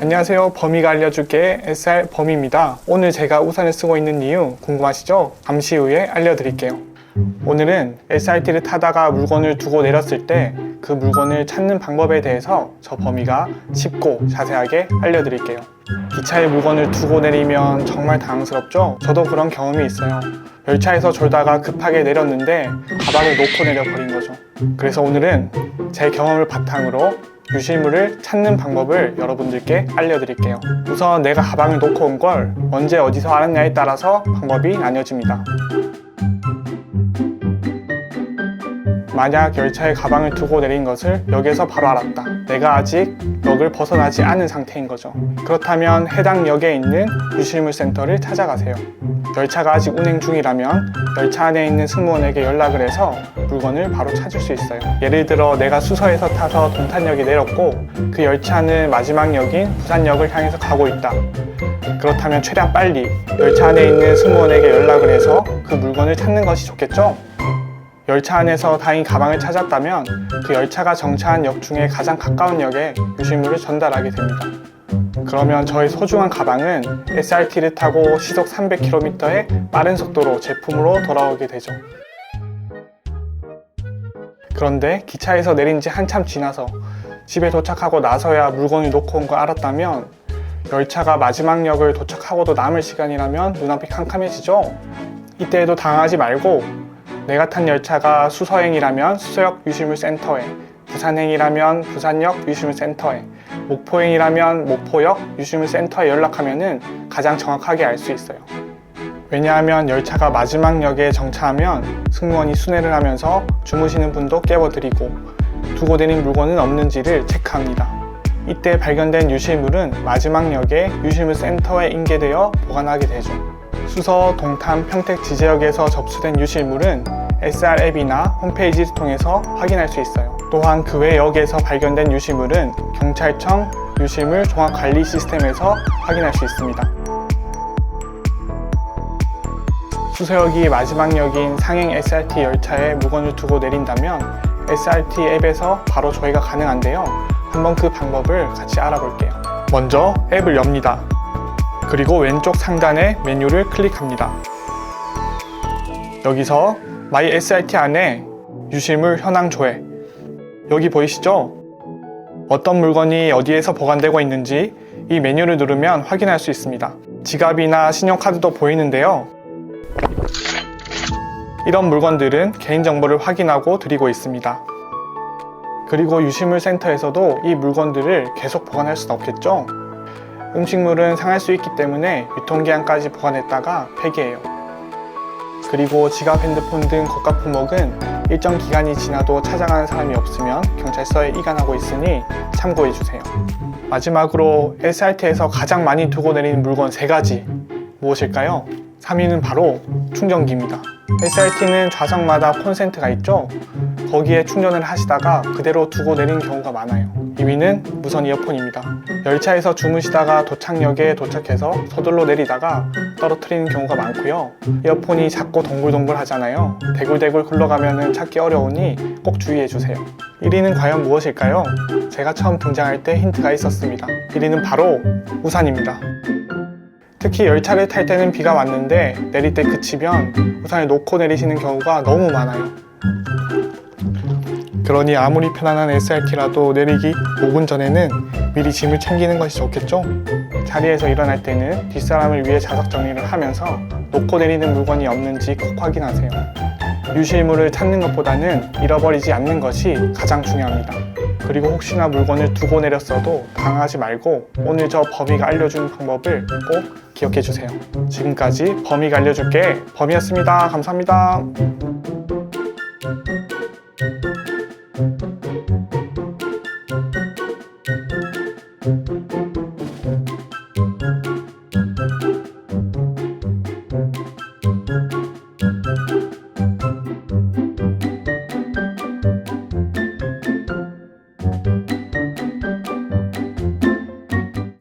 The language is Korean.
안녕하세요. 범이가 알려줄게 SR 범입니다. 오늘 제가 우산을 쓰고 있는 이유 궁금하시죠? 잠시 후에 알려드릴게요. 오늘은 SRT를 타다가 물건을 두고 내렸을 때 그 물건을 찾는 방법에 대해서 저 범이가 쉽고 자세하게 알려드릴게요. 기차에 물건을 두고 내리면 정말 당황스럽죠? 저도 그런 경험이 있어요. 열차에서 졸다가 급하게 내렸는데 가방을 놓고 내려버린 거죠. 그래서 오늘은 제 경험을 바탕으로 유실물을 찾는 방법을 여러분들께 알려드릴게요. 우선 내가 가방을 놓고 온 걸 언제 어디서 알았냐에 따라서 방법이 나뉘어집니다. 만약 열차에 가방을 두고 내린 것을 역에서 바로 알았다. 내가 아직 역을 벗어나지 않은 상태인 거죠. 그렇다면 해당 역에 있는 유실물 센터를 찾아가세요. 열차가 아직 운행 중이라면 열차 안에 있는 승무원에게 연락을 해서 물건을 바로 찾을 수 있어요. 예를 들어 내가 수서에서 타서 동탄역에 내렸고 그 열차는 마지막 역인 부산역을 향해서 가고 있다. 그렇다면 최대한 빨리 열차 안에 있는 승무원에게 연락을 해서 그 물건을 찾는 것이 좋겠죠? 열차 안에서 다행히 가방을 찾았다면 그 열차가 정차한 역 중에 가장 가까운 역에 유실물을 전달하게 됩니다. 그러면 저의 소중한 가방은 SRT를 타고 시속 300km의 빠른 속도로 제품으로 돌아오게 되죠. 그런데 기차에서 내린 지 한참 지나서 집에 도착하고 나서야 물건을 놓고 온 걸 알았다면 열차가 마지막 역을 도착하고도 남을 시간이라면 눈앞이 캄캄해지죠? 이때에도 당하지 말고 내가 탄 열차가 수서행이라면 수서역 유실물 센터에 부산행이라면 부산역 유실물 센터에 목포행이라면 목포역 유실물 센터에 연락하면은 가장 정확하게 알 수 있어요. 왜냐하면 열차가 마지막 역에 정차하면 승무원이 순회를 하면서 주무시는 분도 깨워드리고 두고 내린 물건은 없는지를 체크합니다. 이때 발견된 유실물은 마지막 역에 유실물 센터에 인계되어 보관하게 되죠. 수서, 동탄, 평택, 지제역에서 접수된 유실물은 SR 앱이나 홈페이지를 통해서 확인할 수 있어요. 또한 그 외 역에서 발견된 유실물은 경찰청 유실물 종합관리 시스템에서 확인할 수 있습니다. 수서역이 마지막 역인 상행 SRT 열차에 물건을 두고 내린다면 SRT 앱에서 바로 조회가 가능한데요. 한번 그 방법을 같이 알아볼게요. 먼저 앱을 엽니다. 그리고 왼쪽 상단에 메뉴를 클릭합니다. 여기서 마이 SRT 안에 유실물 현황 조회 여기 보이시죠? 어떤 물건이 어디에서 보관되고 있는지 이 메뉴를 누르면 확인할 수 있습니다. 지갑이나 신용카드도 보이는데요. 이런 물건들은 개인정보를 확인하고 드리고 있습니다. 그리고 유실물 센터에서도 이 물건들을 계속 보관할 수는 없겠죠? 음식물은 상할 수 있기 때문에 유통기한까지 보관했다가 폐기해요. 그리고 지갑, 핸드폰 등 고가 품목은 일정 기간이 지나도 찾아가는 사람이 없으면 경찰서에 이관하고 있으니 참고해 주세요. 마지막으로 SRT에서 가장 많이 두고 내리는 물건 세 가지 무엇일까요? 3위는 바로 충전기입니다. SRT는 좌석마다 콘센트가 있죠? 거기에 충전을 하시다가 그대로 두고 내린 경우가 많아요. 2위는 무선 이어폰입니다. 열차에서 주무시다가 도착역에 도착해서 서둘러 내리다가 떨어뜨리는 경우가 많고요. 이어폰이 작고 동글동글 하잖아요. 대굴대굴 굴러가면 찾기 어려우니 꼭 주의해 주세요. 1위는 과연 무엇일까요? 제가 처음 등장할 때 힌트가 있었습니다. 1위는 바로 우산입니다. 특히 열차를 탈 때는 비가 왔는데 내릴 때 그치면 우산을 놓고 내리시는 경우가 너무 많아요. 그러니 아무리 편안한 SRT라도 내리기 5분 전에는 미리 짐을 챙기는 것이 좋겠죠? 자리에서 일어날 때는 뒷사람을 위해 좌석 정리를 하면서 놓고 내리는 물건이 없는지 꼭 확인하세요. 유실물을 찾는 것보다는 잃어버리지 않는 것이 가장 중요합니다. 그리고 혹시나 물건을 두고 내렸어도 당하지 말고 오늘 저 범이가 알려준 방법을 꼭 기억해 주세요. 지금까지 범이가 알려줄게 범이었습니다. 감사합니다.